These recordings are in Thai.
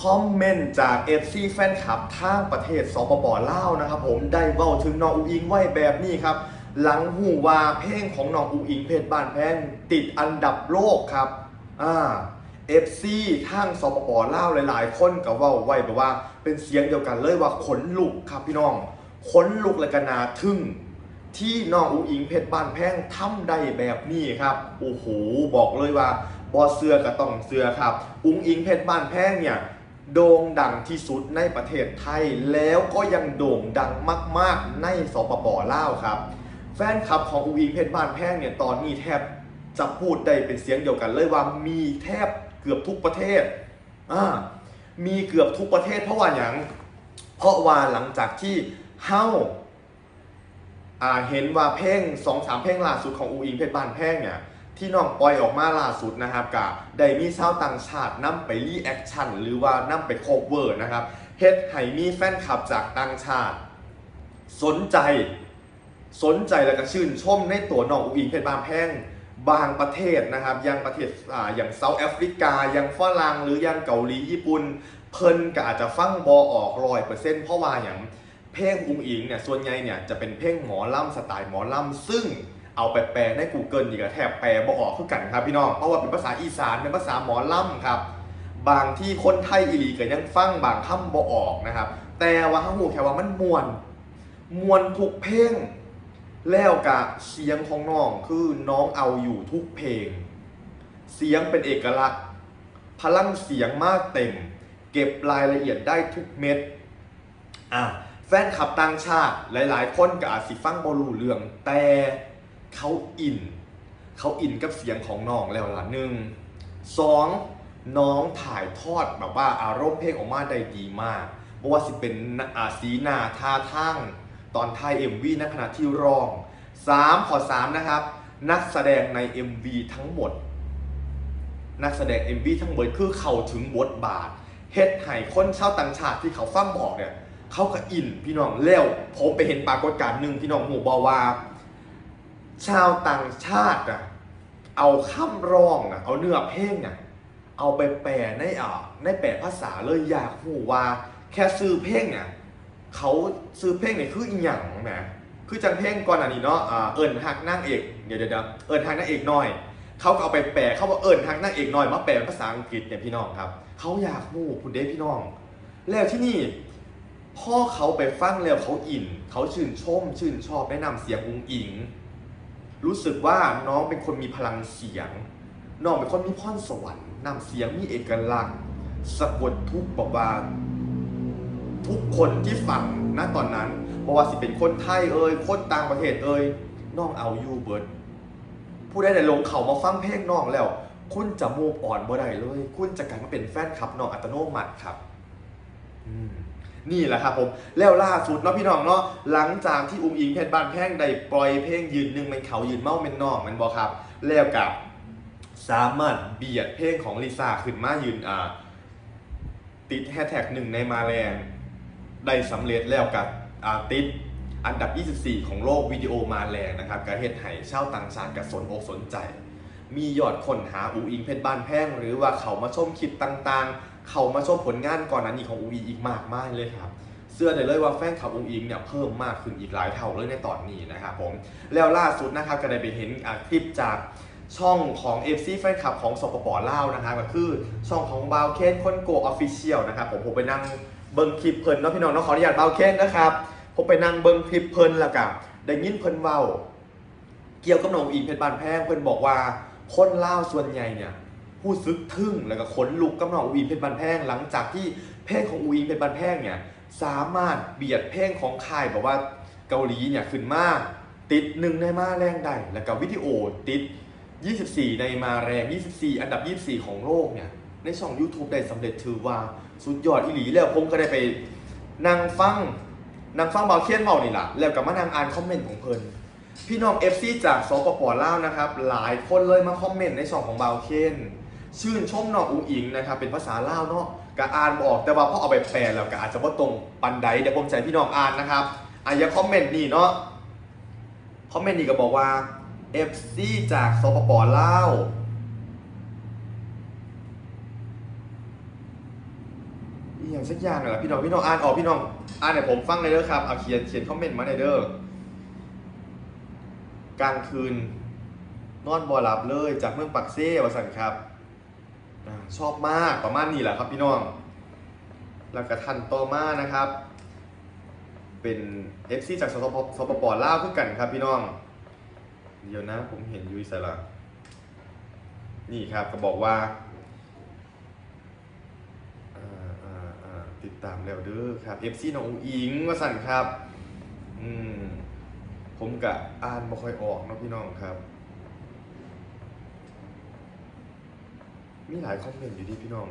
คอมเมนต์จาก FC แฟนคลับทางประเทศสปปลาวนะครับผมได้เว้าถึงน้องอุอิงไว้แบบนี้ครับ หลังหูว่าเพลงของน้องอุอิงเพชรบ้านแพงติดอันดับโลกครับอ่า FC ทางสปปลาวหลาย ๆ คนก็เว้าไว้แบบว่าเป็นเสียงเดียวกันเลยว่าขนลุกครับพี่น้องขนลุกและก็นาทึ่ง ที่น้องอุอิงเพชรบ้านแพงทำได้แบบนี้ครับโอ้โหบอกเลยว่าบอเสือก็ต้องเสือครับ อุงอิงเพชรบ้านแพงเนี่ย โด่งดังที่สุดในประเทศไทย แล้วก็ยังโด่งดังมาก ๆ ในสปปลาวครับ แฟนคลับของอุงอิงเพชรบ้านแพงเนี่ยตอนนี้แทบจะพูดได้เป็นเสียงเดียวกันเลยว่ามีแทบเกือบทุกประเทศอ่ามีเกือบทุกประเทศเพราะว่าอย่างเพราะว่าหลังจากที่เฮ้าอ่าเห็นว่าเพลงสองสามเพลงล่าสุดของอูอิงเพชรบานแพงเนี่ย ที่น้องปล่อยออกมาล่าสุดนะครับกับได้มีชาวต่างชาตินํไปรีแอคชั่นหรือว่านํไปโคเวอร์นะครับเฮ็ดให้มีแฟนคลับจากต่างชาติ สนใจสนใจแล้วก็ชื่นชมในตัวน้องอูอิงเพชรบานแพงบางประเทศนะครับยังประเทศอ่าอย่างเซาท์แอฟริกาย่างฝรั่งหรือย่างเกาหลีญี่ปุ่น เพิ่นก็อาจจะฟังบอออกร้อยเปอร์เซ็นต์เพราะว่าอย่างเพลงอุ๋งอิงเนี่ยส่วนใหญ่เนี่ยจะเป็นเพลงหมอลำสไตล์หมอลำซึ่ง เอาไปแปลใน Google ดีกแทบแปลบ่ออกคือกันครับพี่น้องเพราะว่าเป็นภาษาอีสานเป็นภาษาหมอล่ำครับ บางที่คนไทยอีหลีก็ยังฟังบางคำบ่ออกนะครับ แต่ว่าเขาหูแค่ว่ามันมวนมวนทุกเพลงแล้วกับเสียงของน้องคือน้องเอาอยู่ทุกเพลง เสียงเป็นเอกลักษณ์ พลังเสียงมากเต็ม เก็บรายละเอียดได้ทุกเม็ดอะแฟนคลับต่างชาติหลาย ๆ คนก็อาจสิฟังบรูเรื่องแต่ เขาอิน เขาอินกับเสียงของน้องแล้วล่ะหนึ่งสองน้องถ่ายทอดแบบว่าอารมณ์เพลงออกมาได้ดีมากเพราะว่าสิเป็นอาสีหน้าท่าทางตอนท้าย MV ในขณะที่ร้องสามขอสามนะครับ นักแสดงใน MV ทั้งหมด นักแสดง MV ทั้งหมดคือเข้าถึงบทบาทเฮ็ดให้คนชาวต่างชาติที่เขาฟังบอกเนี่ย เขาก็อินพี่น้องแล้วผมไปเห็นปรากฏการณ์หนึ่งพี่น้องหมู่บอว่า ชาวต่างชาติอะเอาคำร้องอะเอาเนื้อเพลงอะเอาไปแปลในอ่าในแปลภาษาเลยอยากหูว่า แค่ซื้อเพลงอะเขาซื้อเพลงเนี่ยคืออีหยังนะคือจังเพลงก่อนอันนี้เนาะอ่าเอิญหักนางเอกเดี๋ยวเดี๋ยวเดี๋ยวเอิญหักนางเอกหน่อยเขาก็เอาไปแปลเขาบอกเอิญหักนางเอกหน่อยมาแปลภาษาอังกฤษเนี่ยพี่น้องครับเขาอยากหูคุณเด้พี่น้อง แล้วที่นี่พ่อเขาไปฟังแล้วเขาอิน เขาชื่นชม ชื่นชอบแนะนำเสียงอุงอิง รู้สึกว่าน้องเป็นคนมีพลังเสียง น้องเป็นคนมีพรสวรรค์นำเสียงมีเอกลักษณ์ สะกดทุกบอกว่า ทุกคนที่ฟังณตอนนั้นเพราะว่าสิเป็นคนไทยเอ่ยคนต่างประเทศเอ่ยน้องเอาอยู่เบิร์ดผู้ใดได้ลงเขามาฟังเพลงน้องแล้ว คุณจะมูฟอ่อนบ่ได้เลย คุณจะกลายมาเป็นแฟนคลับน้องอัตโนมัติครับ อืม นี่แหละครับผมแล้วล่าสุดเนาะพี่น้องเนาะหลังจากที่อุ้งอิงเพชรบ้านแพงได้ปล่อยเพลงยืนหนึ่งเป็นเขายืนเมาเป็นนอกแมันบอกครับ แล้วกับสามารถเบียดเพลงของลิซ่าขึ้นมายืนอ่าติดแฮชแท็กหนึ่งในมาแรงได้สำเร็จแล้วกับอ่าติดอันดับ 24 ของโลกวิดีโอมาแรงนะครับกระเฮ็ดให้ชาวต่างชาติกับสนอกสนใจ มียอดคนหาอูอิงเพชรบ้านแพงหรือว่าเขามาชมคลิปต่างๆ เขามาชมผลงานก่อนนั้นนี้ของอูอิงอีกมากมายเลยครับเสื้อได้เลยว่าแฟนคลับอูอิงเนี่ยเพิ่มมากขึ้นอีกหลายเท่าเลยในตอนนี้นะครับผมแล้วล่าสุดนะครับก็ได้ไปเห็นคลิปจากช่องของ FC แฟนคลับของสปปลาวนะครับก็คือช่องของบาวเคนคนโกออฟฟิเชียลนะครับผมผมไปนั่งเบิ้งคลิปเพลินเนาะพี่น้องเนาะขออนุญาตบาวเคนนะครับผมไปนั่งเบิ้งคลิปเพลินแล้วกับได้ยินเพลินเว้า เกี่ยวกับน้องอิงเพชรบานแพงเพิ่นบอกว่าคนลาวส่วนใหญ่เนี่ย ผู้ซึกทึ่งแล้วก็ขนลุกกับน้องอูอิงเพชรบานแพงหลังจากที่เพลงของอูอิงเพชรบานแพงเนี่ยสามารถเบียดเพลงของค่ายแบบว่าเกาหลีเนี่ยขึ้นมาติดหนึ่งในมาแรงได้แล้วก็วิดีโอติด 24 ในมาแรง 24 อันดับ 24 ของโลกเนี่ยในช่อง YouTube ได้สำเร็จถือว่าสุดยอดอีหลีแล้วผมก็ได้ไปนั่งฟังนั่งฟังเบาเคียนเบานี่ล่ะแล้วก็มานั่งอ่านคอมเมนต์ของเพิ่นพี่น้อง FC จากสปปลาวนะครับ หลายคนเลยมาคอมเมนต์ในช่องของบาวเคน ชื่นชมน้องอุ๋งอิงนะครับเป็นภาษาลาวเนาะก็อ่านบออกแต่ว่าพอเอาไปแปลแล้วก็อาจจะว่าตรงปันใดเดี๋ยวผมให้พี่น้องอ่านนะครับอะอย่าคอมเมนต์นี่เนาะคอมเมนต์นี่ก็บอกว่า FC จากสปปลาวมีอย่างสักอย่างเหรอพี่น้องพี่น้องอ่านออกพี่น้องอ่านให้ผมฟังเลยเด้อครับเอาเขียนเขียนคอมเมนต์มาในอยเด้อกลางคืนนอนบ่หลับเลยจากเมืองปักเซ่วสันครับ ชอบมากประมาณนี้แหละครับพี่น้อง แล้วก็ทันต่อมานะครับ เป็น FC จากสปปสปปลาวคือกันครับพี่น้อง เดี๋ยวนะผมเห็นยูอิสระนี่ครับก็บอกว่าติดตามแล้วเด้อครับ FC น้องอุ๋งอิงว่าสั่นครับ อืมผมกะอ่านบ่ค่อยออกเนาะพี่น้องครับ มีหลายคอมเมนต์อยู่ดีพี่น้อง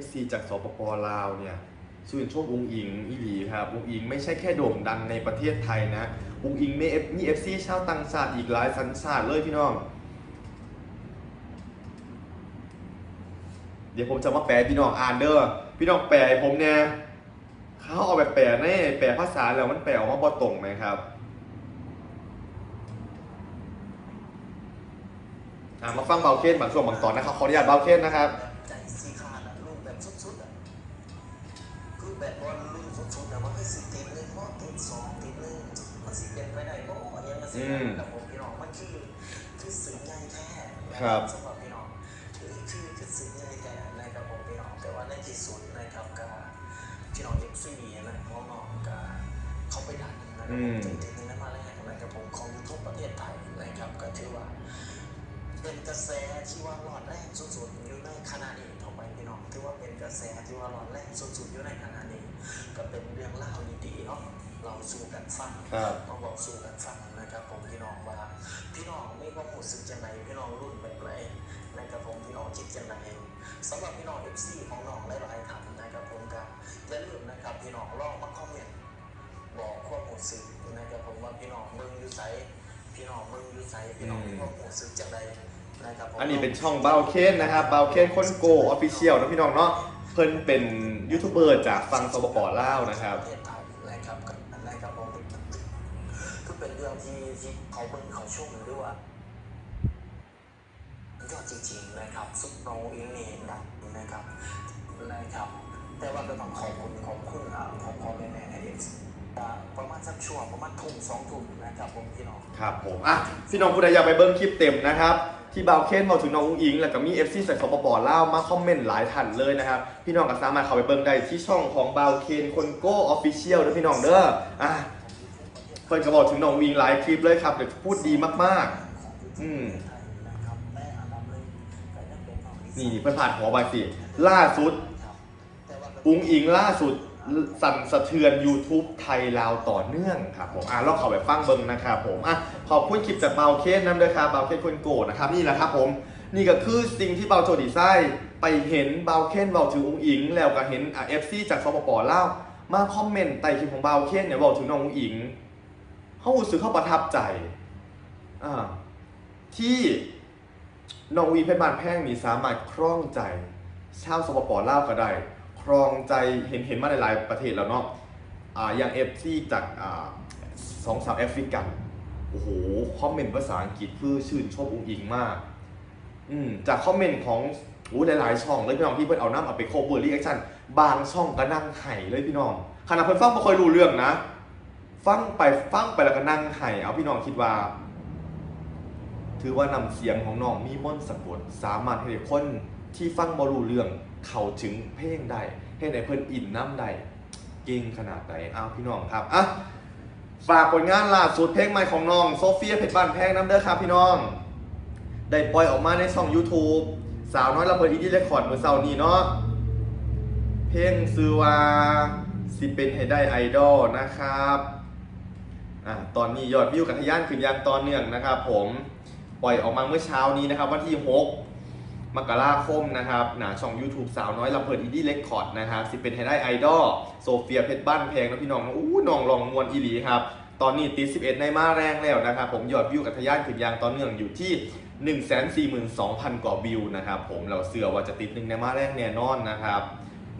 FC จากสปปลาวเนี่ยชื่นชมอุงอิงอีหลีครับอุงอิงไม่ใช่แค่โด่งดังในประเทศไทยนะอุงอิงมี F มี FC ชาวต่างชาติอีกหลายสัญชาติเลยพี่น้อง เดี๋ยวผมจะมาแปลพี่น้องอ่านเด้อพี่น้องแปลผมเนี่ยเขาเอาแบบแปลในแปลภาษาแล้วมันแปลออกมาบ่ตรงไหมครับ อะมาฟังเบาเคนบางช่วงบางตอนนะครับขออนุญาตเบาเคนนะครับใจสีขาดอะลูกแบบสุดๆอะคือแบบบอลลูกสุดๆอะมันคือสิติดเลยเพราะติดสองติดหนึ่งมันสิเป็นไปได้เพราะอันนี้มันสิอืมแต่ผมพี่น้องมันคือคือสื่อใหญ่แท้ครับสำหรับพี่น้องคือคือคือสื่อใหญ่แท้นะครับผมพี่น้องแต่ว่าในที่สุดนะครับก็พี่น้องเอฟซีนะน้องๆก็เขาไปดันนะครับผมจริงๆนั้นมาแรกนะครับผมของยูทูบประเทศไทยนะครับก็ถือว่าเป็น กระแสที่ว่าร้อนแรงสุดๆอยู่ในขณะนี้ต่อไปพี่น้องถือว่าเป็นกระแสที่ว่าร้อนแรงสุดๆอยู่ในขณะนี้ก็เป็นเรื่องเล่าวดีๆเนาะเราสู้กันฟังครับมาบอกสู้กันฟังนะครับผมพี่น้องว่า พี่น้องมีความรู้สึกจังไรพี่น้องรุ่นแบบไหนนะครับผมพี่น้องคิดจังไรสำหรับพี่น้องเอฟซีของน้องหลายๆท่านนะครับผมก็อย่าลืมนะครับพี่น้องลองมาคอมเมนต์บอกความรู้สึกนะครับผมว่าพี่น้องมึงอยู่ไสพี่น้องมึงอยู่ไสพี่น้องมีความรู้สึกจังไร นะครับผมอันนี้เป็นช่องเบาเคนนะครับเบาเคนคนโกออฟฟิเชียลนะพี่น้องเนาะเพิ่นเป็นยูทูบเบอร์จากฟังสปปลาวนะครับประเทศไทยนะครับกับนะครับผมคือเป็นเรื่องที่ที่เขาเบิ่งเขาชมด้วยว่ายอดจริงๆนะครับซุปโนอิงนี่ดังนะครับนะครับ แต่ว่าก็ต้องขอบคุณขอบคุณอ่าของพ่อแม่แม่ไอเอ็กซ์ประมาณสักช่วงประมาณทุ่มสองทุ่มนะครับผมพี่น้อง ครับผมอะพี่น้องผู้ใดอยากไปเบิ้งคลิปเต็มนะครับ ที่เบาวเคนบอกถึงน้องอุ้งอิง แล้วก็มี FC ใส่สปปลาวมาคอมเมนต์หลายท่านเลยนะครับ พี่น้องก็สามารถเข้าไปเบิ้งได้ที่ช่องของเบาวเคนคนโก้ออฟฟิเชียลนะพี่น้องเด้ออะเพิ่นก็บอกถึงน้องอุ้งอิงหลายคลิปเลยครับเดี๋ยวพูดดีมากๆ อืมนี่เพิ่นผ่านหัวไปสิล่าสุดอุ้งอิงล่าสุดสั่นสะเทือน YouTube ไทยลาวต่อเนื่องครับผมอะลองเข้าไปฟังเบิ่งนะครับผมอะ ขอบคุณคลิปจากเบาเคนน้ำเด้อครับเบาเคนคนโกรธนะครับนี่แหละครับผมนี่ก็คือสิ่งที่เบาโจดีไซน์ไปเห็นเบาเคนเบาถึงอุ้งอิง แล้วก็เห็นเอะ FC จากสปปเล่ามาคอมเมนต์ใต้คลิปของเบาเคนเนี่ยบอกถึงน้องอุ้งอิงเขารู้สึกเขาประทับใจอ่าที่น้องอุ้งอิงเพชรบานแพงนี่สามารถคล่องใจชาวสปปเล่าก็ได้ครองใจเห็นเห็นมาหลายๆประเทศแล้วเนาะอ่าอย่างเอฟซีจากอ่าสองสาวแอฟริกัน โอ้โหคอมเมนต์ภาษาอังกฤษคือชื่นชอบอุ้งอิงมาก อืมจากคอมเมนต์ของอู้หลายๆช่องเลยพี่น้องที่เพิ่นเอาน้ำเอาไปโคเวอร์รีแอคชั่นบางช่องก็นั่งไห้เลยพี่น้องขณะเพิ่นฟังไม่ค่อยรู้เรื่องนะ ฟังไปฟังไปแล้วก็นั่งไห้เอาพี่น้องคิดว่า ถือว่านำเสียงของน้องมีมนต์สะกดสามารถให้คนที่ฟังบ่รู้เรื่องเข้าถึงเพลงได้ให้ในเพิ่นอินน้ำได้เก่งขนาดไหนอ้าวพี่น้องครับอะ ฝากผลงานล่าสุดเพลงใหม่ของน้องโซเฟียเพชรบ้านแพงน้ำเด้อครับพี่น้อง ได้ปล่อยออกมาในช่อง YouTube สาวน้อยระเบิดอีดีเรคคอร์ดเมื่อเช้านี้เนาะเพลงซื้อว่าสิเป็นให้ได้ไอดอลนะครับอะตอนนี้ยอดวิวกันทะยานขึ้นอย่างต่อเนื่องนะครับผมปล่อยออกมาเมื่อเช้านี้นะครับวันที่ 6 มกราคมนะครับหนาช่อง YouTube สาวน้อยลำเพลินอีดี้เรคคอร์ดนะครับสิเป็นให้ได้ไอดอลโซเฟียเพชรบ้านแพงนะพี่น้องอู้น้องลองมวนอีหลีครับตอนนี้ตี11 ในมาแรงแล้วนะครับผมยอดวิวกับทะยานขึ้นยางต่อเนื่องอยู่ที่ 142,000 กว่าวิวนะครับผมเราเสือว่าจะติดหนึ่งในมาแรกแน่นอนนะครับ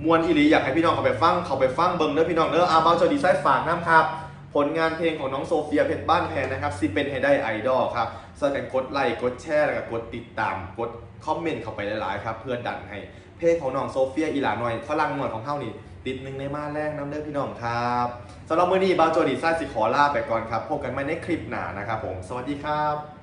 มวนอีหลีอยากให้พี่น้องเขาไปฟังเขาไปฟังเบิ้งเด้อพี่น้องเด้ออาร์มาจอดีไซน์ฝากน้ำครับ ผลงานเพลงของน้องโซเฟียเพชรบ้านแพนนะครับซีเป็นให้ได้ไอดอลครับสนใจกดไลค์กดแชร์แล้วก็กดติดตามกดคอมเมนต์เข้าไปหลายๆครับเพื่อดันให้เพลงของน้องโซเฟียอีหลาหน่อยฝรั่งหน่อยของเฮานี่ติดหนึ่งในมาแรกน้ำเด้อพี่น้องครับสำหรับมื้อนี้บาวโจดีซ่าสิขอลาไปก่อนครับพบกันใหม่ในคลิปหน้านะครับผม สวัสดีครับ